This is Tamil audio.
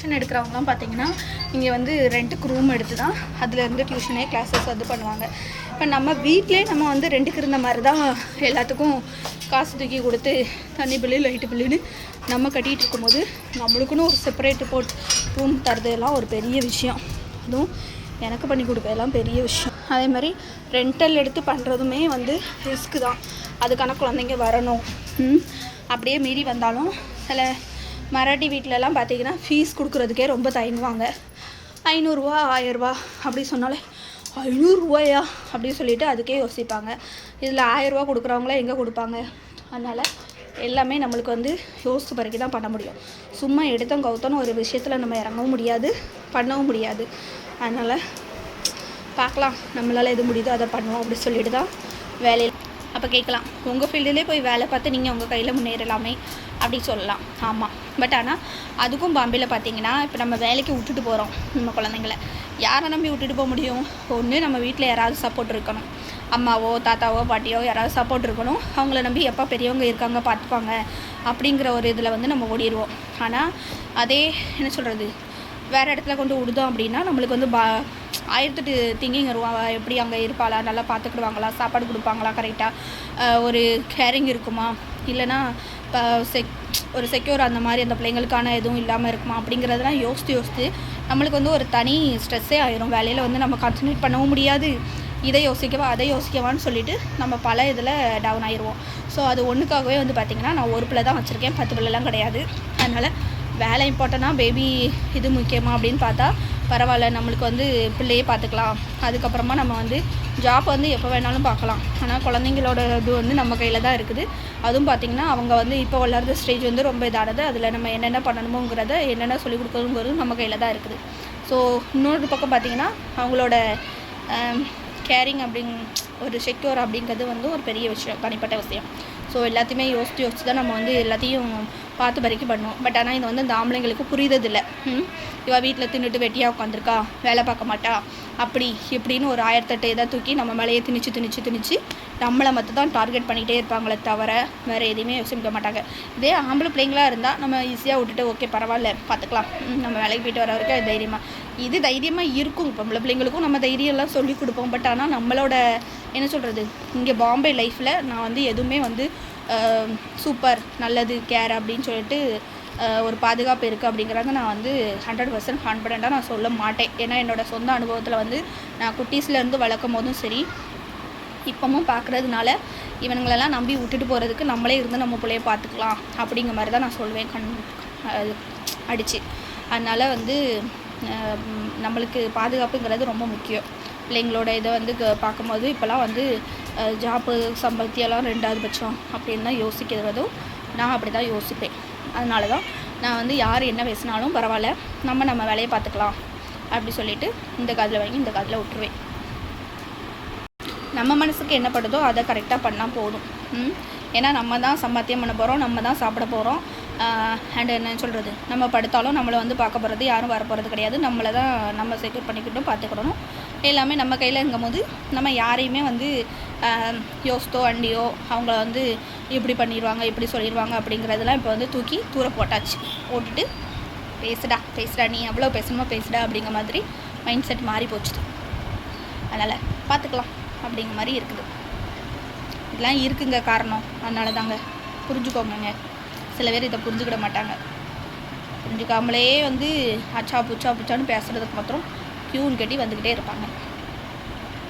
டியூஷன் எடுக்கிறவங்களாம் பார்த்தீங்கன்னா இங்கே வந்து ரெண்ட்டுக்கு ரூம் எடுத்து தான் அதுலேருந்து டியூஷனே கிளாஸஸ் வந்து பண்ணுவாங்க. இப்போ நம்ம வீட்டிலே நம்ம வந்து ரெண்டுக்கு இருந்த மாதிரி தான் எல்லாத்துக்கும் காசு தூக்கி கொடுத்து தண்ணி பில்லு லைட்டு பில்லுன்னு நம்ம கட்டிகிட்டு இருக்கும்போது நம்மளுக்குன்னு ஒரு செப்பரேட் போட் ரூம் தரதெல்லாம் ஒரு பெரிய விஷயம். அதுவும் எனக்கு பண்ணி கொடுக்கறதெல்லாம் பெரிய விஷயம். அதே மாதிரி ரெண்டல் எடுத்து பண்ணுறதுமே வந்து ரிஸ்க்கு தான். அதுக்கான குழந்தைங்க வரணும். அப்படியே மீறி வந்தாலும் சில மராட்டி வீட்டிலலாம் பார்த்தீங்கன்னா ஃபீஸ் கொடுக்குறதுக்கே ரொம்ப தயங்குவாங்க. ஐநூறுரூவா ஆயரூவா அப்படி சொன்னாலே ஐநூறுரூவாயா அப்படின்னு சொல்லிட்டு அதுக்கே யோசிப்பாங்க. இதில் ஆயரூவா கொடுக்குறவங்கள எங்கே கொடுப்பாங்க? அதனால் எல்லாமே நம்மளுக்கு வந்து யோசித்து பிறகு தான் பண்ண முடியும். சும்மா எடுத்தோம் கவுத்தோன்னு ஒரு விஷயத்தில் நம்ம இறங்கவும் முடியாது பண்ணவும் முடியாது. அதனால் பார்க்கலாம் நம்மளால் எது முடியுதோ அதை பண்ணுவோம் அப்படி சொல்லிட்டு தான் வேலையில் அப்போ கேட்கலாம். உங்கள் ஃபீல்டுலேயே போய் வேலை பார்த்து நீங்கள் உங்கள் கையில் முன்னேறலாமே அப்படி சொல்லலாம். ஆமாம் பட் ஆனால் அதுக்கும் பாம்பேயில் பார்த்தீங்கன்னா இப்போ நம்ம வேலைக்கு விட்டுட்டு போகிறோம் நம்ம குழந்தைங்கள. யாரை நம்பி விட்டுட்டு போக முடியும்? ஒன்று நம்ம வீட்டில் யாராவது சப்போர்ட் இருக்கணும். அம்மாவோ தாத்தாவோ பாட்டியோ யாராவது சப்போர்ட் இருக்கணும். அவங்கள நம்பி எப்போ பெரியவங்க இருக்காங்க பார்த்துப்பாங்க. அப்படிங்கிற ஒரு இதில் வந்து நம்ம ஓடிடுவோம். ஆனால் அதே என்ன சொல்கிறது வேறு இடத்துல கொண்டு விடுதோம் அப்படின்னா நம்மளுக்கு வந்து பா ஆயிரத்தெட்டு திங்கிங் வரும் எப்படி அங்கே இருப்பாளா? நல்லா பார்த்துக்கிடுவாங்களா சாப்பாடு கொடுப்பாங்களா? கரெக்டாக ஒரு கேரிங் இருக்குமா? இல்லைன்னா இப்போ செக் ஒரு செக்யூர் அந்த மாதிரி அந்த பிள்ளைங்களுக்கான எதுவும் இல்லாமல் இருக்குமா? அப்படிங்கிறதெல்லாம் யோசித்து யோசித்து நம்மளுக்கு வந்து ஒரு தனி ஸ்ட்ரெஸ்ஸே ஆயிரும். வேலையில் வந்து நம்ம கான்சன்ட்ரேட் பண்ணவும் முடியாது. இதை யோசிக்கவா அதை யோசிக்கவான்னு சொல்லிட்டு நம்ம பல இதில் டவுன் ஆயிடுவோம் ஸோ அது ஒன்றுக்காகவே வந்து பார்த்திங்கன்னா நான் ஒரு பிள்ளை தான் வச்சுருக்கேன். பத்து பிள்ளைலாம் கிடையாது. அதனால் வேலை இம்பார்ட்டனா பேபி இது முக்கியமாக அப்படின்னு பார்த்தா பரவாயில்ல நம்மளுக்கு வந்து பிள்ளையே பார்த்துக்கலாம். அதுக்கப்புறமா நம்ம வந்து ஜாப் வந்து எப்போ வேணாலும் பார்க்கலாம். ஆனால் குழந்தைங்களோட இது வந்து நம்ம கையில் தான் இருக்குது. அதுவும் பார்த்திங்கன்னா அவங்க வந்து இப்போ வளர்ற ஸ்டேஜ் வந்து ரொம்ப இதானது. அதில் நம்ம என்னென்ன பண்ணணுமோங்கிறத என்னென்ன சொல்லிக் கொடுக்கணுங்கிறது நம்ம கையில் தான் இருக்குது. ஸோ இன்னொரு பக்கம் பார்த்திங்கன்னா அவங்களோட கேரிங் அப்படிங் ஒரு செக்யூர் அப்படிங்கிறது வந்து ஒரு பெரிய விஷயம் தனிப்பட்ட விஷயம். ஸோ எல்லாத்தையுமே யோசித்து யோசித்து தான் நம்ம வந்து எல்லாத்தையும் பார்த்து வரைக்கும் பண்ணுவோம் பட் ஆனால் இது வந்து இந்த ஆம்பளைங்களுக்கு புரியுறதில்லை இவள் வீட்டில் தின்னுட்டு வெட்டியாக உட்காந்துருக்கா? வேலை பார்க்க மாட்டா? அப்படி இப்படின்னு ஒரு ஆயிரத்தெட்டு இதை தூக்கி நம்ம மேலேயே திணிச்சு திணிச்சு திணிச்சு நம்மளை மட்டும் தான் டார்கெட் பண்ணிகிட்டே இருப்பாங்களே தவிர வேறு எதையுமே யோசிக்க மாட்டாங்க. இதே ஆம்பளை பிள்ளைங்களா இருந்தால் நம்ம ஈஸியாக விட்டுட்டு ஓகே பரவாயில்ல பார்த்துக்கலாம். நம்ம வேலைக்கு போயிட்டு வர வரைக்கும் அது தைரியமாக இது தைரியமாக இருக்கும். பொம்பளை பிள்ளைங்களுக்கும் நம்ம தைரியம்லாம் சொல்லி கொடுப்போம். பட் ஆனால் நம்மளோட என்ன சொல்கிறது இங்கே பாம்பே லைஃப்பில் நான் வந்து எதுவுமே வந்து சூப்பர் நல்லது கேர் அப்படின்னு சொல்லிட்டு ஒரு பாதுகாப்பு இருக்குது அப்படிங்கிறாங்க நான் வந்து ஹண்ட்ரட் பர்சன்ட் கான்ஃபிடெண்ட்டாக நான் சொல்ல மாட்டேன். ஏன்னா என்னோடய சொந்த அனுபவத்தில் வந்து நான் குட்டீஸ்லேருந்து வளர்க்கும் போதும் சரி இப்போவும் பார்க்குறதுனால இவனுங்களெல்லாம் நம்பி விட்டுட்டு போகிறதுக்கு நம்மளே இருந்து நம்ம பிள்ளைய பார்த்துக்கலாம் அப்படிங்கிற மாதிரி தான் நான் சொல்வேன். கண் அடித்து அதனால் வந்து நம்மளுக்கு பாதுகாப்புங்கிறது ரொம்ப முக்கியம். பிள்ளைங்களோட இதை வந்து க- பார்க்கும்போது இப்போலாம் வந்து ஜாப்பு சம்பளத்தியெல்லாம் ரெண்டாவது பட்சம் அப்படின்னு தான் யோசிக்கிறதும் நான் அப்படி தான் யோசிப்பேன். அதனால தான் நான் வந்து யார் என்ன பேசினாலும் பரவாயில்ல நம்ம நம்ம வேலையை பார்த்துக்கலாம் அப்படி சொல்லிட்டு இந்த காதில் வாங்கி இந்த காதில் விட்டுருவேன். நம்ம மனசுக்கு என்ன படுதோ அதை கரெக்டாக பண்ணால் போதும். ஏன்னா நம்ம தான் சம்பாத்தியம் பண்ண போகிறோம் நம்ம தான் சாப்பிட போகிறோம் அண்ட் என்ன சொல்கிறது நம்ம படுத்தாலும் நம்மளை வந்து பார்க்க போகிறது யாரும் வர போகிறது கிடையாது. நம்மளை தான் நம்ம செக்யூர் பண்ணிக்கிட்டும் பார்த்துக்கிடணும் எல்லாமே நம்ம கையில் போது நம்ம யாரையுமே வந்து யோசித்தோ அண்டியோ அவங்கள வந்து இப்படி பண்ணிடுவாங்க இப்படி சொல்லிடுவாங்க அப்படிங்கிறதெல்லாம் இப்போ வந்து தூக்கி தூர போட்டாச்சு. போட்டுட்டு பேசுடா பேசுடா நீ எவ்வளோ பேசணுமோ பேசுடா அப்படிங்கிற மாதிரி மைண்ட் செட் மாறி போச்சுது. அதனால் பார்த்துக்கலாம் அப்படிங்கிற மாதிரி இருக்குது. இதெல்லாம் இருக்குங்க காரணம். அதனால தாங்க புரிஞ்சுக்கோங்க சில பேர் இதை புரிஞ்சுக்கிட மாட்டாங்க. புரிஞ்சுக்காமலே வந்து அச்சா புச்சா புச்சான்னு பேசுகிறதுக்கு மாத்திரம் க்யூன்னு கட்டி வந்துக்கிட்டே இருப்பாங்க.